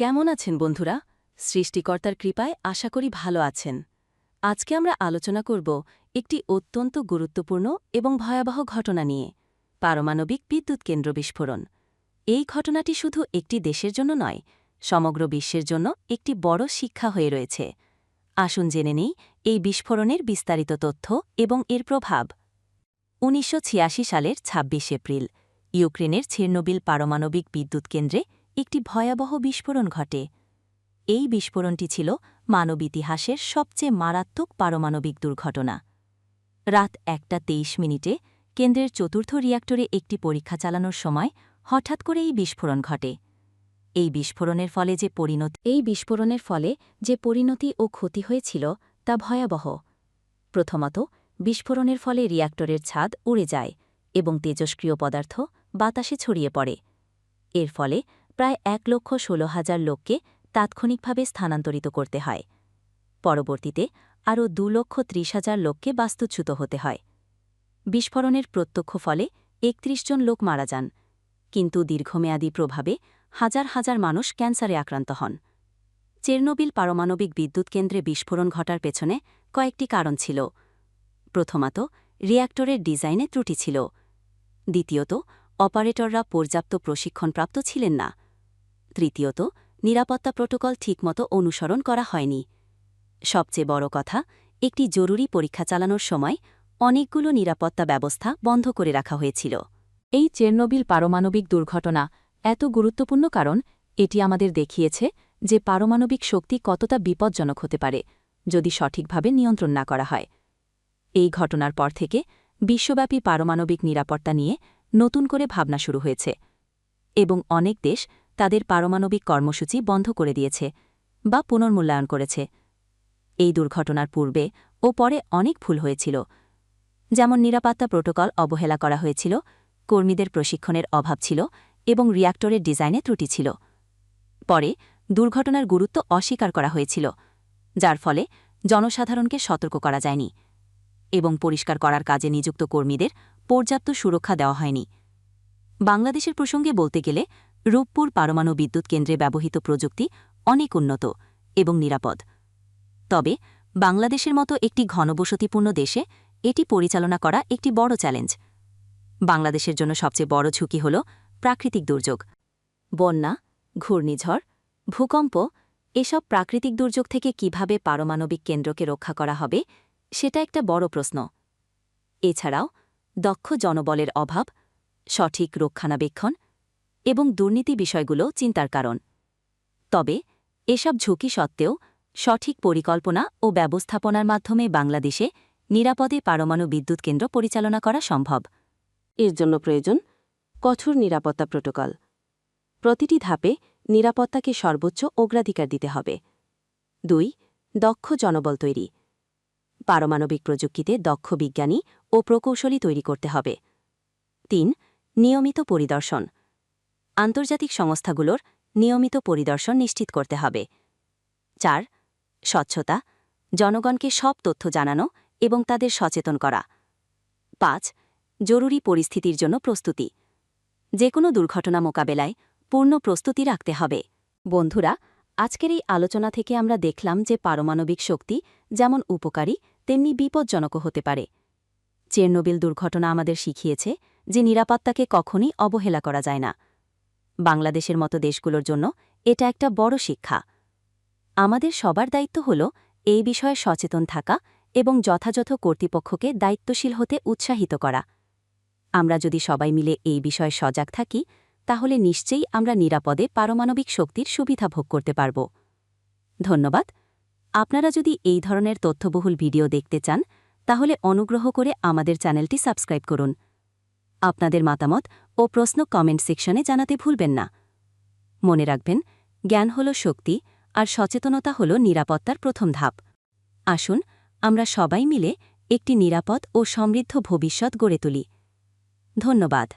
কেমন আছেন বন্ধুরা? সৃষ্টিকর্তার কৃপায় আশা করি ভালো আছেন। আজকে আমরা আলোচনা করব একটি অত্যন্ত গুরুত্বপূর্ণ এবং ভয়াবহ ঘটনা নিয়ে, পারমাণবিক বিদ্যুৎ কেন্দ্র বিস্ফোরণ। এই ঘটনাটি শুধু একটি দেশের জন্য নয়, সমগ্র বিশ্বের জন্য একটি বড় শিক্ষা হয়ে রয়েছে। আসুন জেনে নেই এই বিস্ফোরণের বিস্তারিত তথ্য এবং এর প্রভাব। উনিশশো ছিয়াশি সালের ২৬ এপ্রিল, ইউক্রেনের ছেরনোবিল পারমাণবিক বিদ্যুৎ কেন্দ্রে একটি ভয়াবহ বিস্ফোরণ ঘটে। এই বিস্ফোরণটি ছিল মানব ইতিহাসের সবচেয়ে মারাত্মক পারমাণবিক দুর্ঘটনা। রাত একটা তেইশ মিনিটে কেন্দ্রের চতুর্থ রিয়াক্টরে একটি পরীক্ষা চালানোর সময় হঠাৎ করে এই বিস্ফোরণ ঘটে। এই বিস্ফোরণের ফলে যে পরিণতি এই বিস্ফোরণের ফলে যে পরিণতি ও ক্ষতি হয়েছিল তা ভয়াবহ। প্রথমত, বিস্ফোরণের ফলে রিয়াক্টরের ছাদ উড়ে যায় এবং তেজস্ক্রিয় পদার্থ বাতাসে ছড়িয়ে পড়ে। এর ফলে প্রায় এক লক্ষ ষোলো হাজার লোককে তাৎক্ষণিকভাবে স্থানান্তরিত করতে হয়। পরবর্তীতে আরও দু লক্ষ ত্রিশ হাজার লোককে বাস্তুচ্যুত হতে হয়। বিস্ফোরণের প্রত্যক্ষ ফলে একত্রিশ জন লোক মারা যান, কিন্তু দীর্ঘমেয়াদী প্রভাবে হাজার হাজার মানুষ ক্যান্সারে আক্রান্ত হন। চেরনোবিল পারমাণবিক বিদ্যুৎ কেন্দ্রে বিস্ফোরণ ঘটার পেছনে কয়েকটি কারণ ছিল। প্রথমত রিয়্যাক্টরের ডিজাইনে ত্রুটি ছিল। দ্বিতীয়ত, অপারেটররা পর্যাপ্ত প্রশিক্ষণপ্রাপ্ত ছিলেন না। তৃতীয়ত, নিরাপত্তা প্রোটোকল ঠিকমতো অনুসরণ করা হয়নি। সবচেয়ে বড় কথা, একটি জরুরি পরীক্ষা চালানোর সময় অনেকগুলো নিরাপত্তা ব্যবস্থা বন্ধ করে রাখা হয়েছিল। এই চেরনোবিল পারমাণবিক দুর্ঘটনা এত গুরুত্বপূর্ণ কারণ এটি আমাদের দেখিয়েছে যে পারমাণবিক শক্তি কতটা বিপজ্জনক হতে পারে, যদি সঠিকভাবে নিয়ন্ত্রণ না করা হয়। এই ঘটনার পর থেকে বিশ্বব্যাপী পারমাণবিক নিরাপত্তা নিয়ে নতুন করে ভাবনা শুরু হয়েছে এবং অনেক দেশ তাদের পারমাণবিক কর্মসূচি বন্ধ করে দিয়েছে বা পুনর্মূল্যায়ন করেছে। এই দুর্ঘটনার পূর্বে ও পরে অনেক ভুল হয়েছিল। যেমন নিরাপত্তা প্রোটোকল অবহেলা করা হয়েছিল, কর্মীদের প্রশিক্ষণের অভাব ছিল এবং রিয়াক্টরের ডিজাইনে ত্রুটি ছিল। পরে দুর্ঘটনার গুরুত্ব অস্বীকার করা হয়েছিল, যার ফলে জনসাধারণকে সতর্ক করা যায়নি এবং পরিষ্কার করার কাজে নিযুক্ত কর্মীদের পর্যাপ্ত সুরক্ষা দেওয়া হয়নি। বাংলাদেশের প্রসঙ্গে বলতে গেলে রূপপুর পারমাণু বিদ্যুৎ কেন্দ্রে ব্যবহৃত প্রযুক্তি অনেক উন্নত এবং নিরাপদ। তবে, বাংলাদেশের মতো একটি ঘনবসতিপূর্ণ দেশে এটি পরিচালনা করা একটি বড় চ্যালেঞ্জ। বাংলাদেশের জন্য সবচেয়ে বড় ঝুঁকি হল প্রাকৃতিক দুর্যোগ। বন্যা, ঘূর্ণিঝড়, ভূকম্প এসব প্রাকৃতিক দুর্যোগ থেকে কীভাবে পারমাণবিক কেন্দ্রকে রক্ষা করা হবে, সেটা একটা বড় প্রশ্ন। এছাড়াও, দক্ষ জনবলের অভাব, সঠিক রক্ষণাবেক্ষণ এবং দুর্নীতি বিষয়গুলো চিন্তার কারণ। তবে, এসব ঝুঁকি সত্ত্বেও, সঠিক পরিকল্পনা ও ব্যবস্থাপনার মাধ্যমে বাংলাদেশে নিরাপদে পারমাণু বিদ্যুৎ কেন্দ্র পরিচালনা করা সম্ভব। এর জন্য প্রয়োজন কঠোর নিরাপত্তা প্রোটোকল। প্রতিটি ধাপে নিরাপত্তাকে সর্বোচ্চ অগ্রাধিকার দিতে হবে। দুই, দক্ষ জনবল তৈরি। পারমাণবিক প্রযুক্তিতে দক্ষ বিজ্ঞানী ও প্রকৌশলী তৈরি করতে হবে। তিন, নিয়মিত পরিদর্শন। আন্তর্জাতিক সংস্থাগুলোর নিয়মিত পরিদর্শন নিশ্চিত করতে হবে। চার, স্বচ্ছতা, জনগণকে সব তথ্য জানানো এবং তাদের সচেতন করা। পাঁচ, জরুরি পরিস্থিতির জন্য প্রস্তুতি। যে কোনো দুর্ঘটনা মোকাবেলায় পূর্ণ প্রস্তুতি রাখতে হবে। বন্ধুরা, আজকের এই আলোচনা থেকে আমরা দেখলাম যে পারমাণবিক শক্তি যেমন উপকারী, তেমনি বিপজ্জনকও হতে পারে। চেরনোবিল দুর্ঘটনা আমাদের শিখিয়েছে যে নিরাপত্তাকে কখনই অবহেলা করা যায় না। বাংলাদেশের মতো দেশগুলোর জন্য এটা একটা বড় শিক্ষা। আমাদের সবার দায়িত্ব হল এই বিষয়ে সচেতন থাকা এবং যথাযথ কর্তৃপক্ষকে দায়িত্বশীল হতে উৎসাহিত করা। আমরা যদি সবাই মিলে এই বিষয়ে সজাগ থাকি, তাহলে নিশ্চয়ই আমরা নিরাপদে পারমাণবিক শক্তির সুবিধা ভোগ করতে পারব। ধন্যবাদ। আপনারা যদি এই ধরনের তথ্যবহুল ভিডিও দেখতে চান, তাহলে অনুগ্রহ করে আমাদের চ্যানেলটি সাবস্ক্রাইব করুন। আপনাদের মতামত ও প্রশ্ন কমেন্ট সেকশনে জানাতে ভুলবেন না। মনে রাখবেন, জ্ঞান হল শক্তি আর সচেতনতা হল নিরাপত্তার প্রথম ধাপ। আসুন, আমরা সবাই মিলে একটি নিরাপদ ও সমৃদ্ধ ভবিষ্যৎ গড়ে তুলি। ধন্যবাদ।